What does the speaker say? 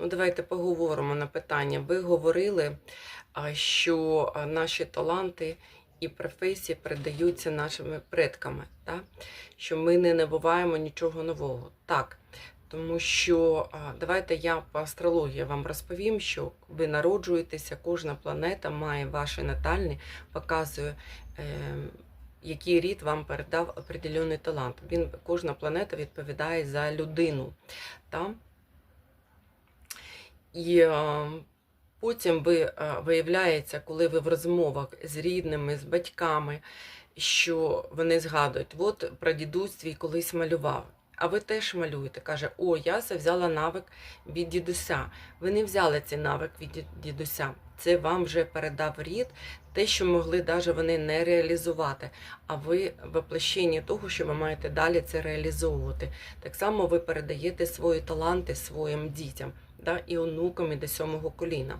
Ну, давайте поговоримо на питання. Ви говорили, що наші таланти і професії передаються нашими предками, так? що ми не набуваємо нічого нового. Так. Тому що давайте я по астрології вам розповім, що ви народжуєтеся, кожна планета має ваші натальні, показує, е, який рід вам передав определений талант. Він, кожна планета відповідає за людину. Та? І е, потім ви е, виявляється, коли ви в розмовах з рідними, з батьками, що вони згадують, от прадідусь твій колись малював. А ви теж малюєте. Каже, о, я це взяла навик від дідуся. Ви не взяли цей навик від дідуся. Це вам вже передав рід, те, що могли навіть вони не реалізувати. А ви воплощення того, що ви маєте далі це реалізовувати. Так само ви передаєте свої таланти своїм дітям да, і онукам і до сьомого коліна.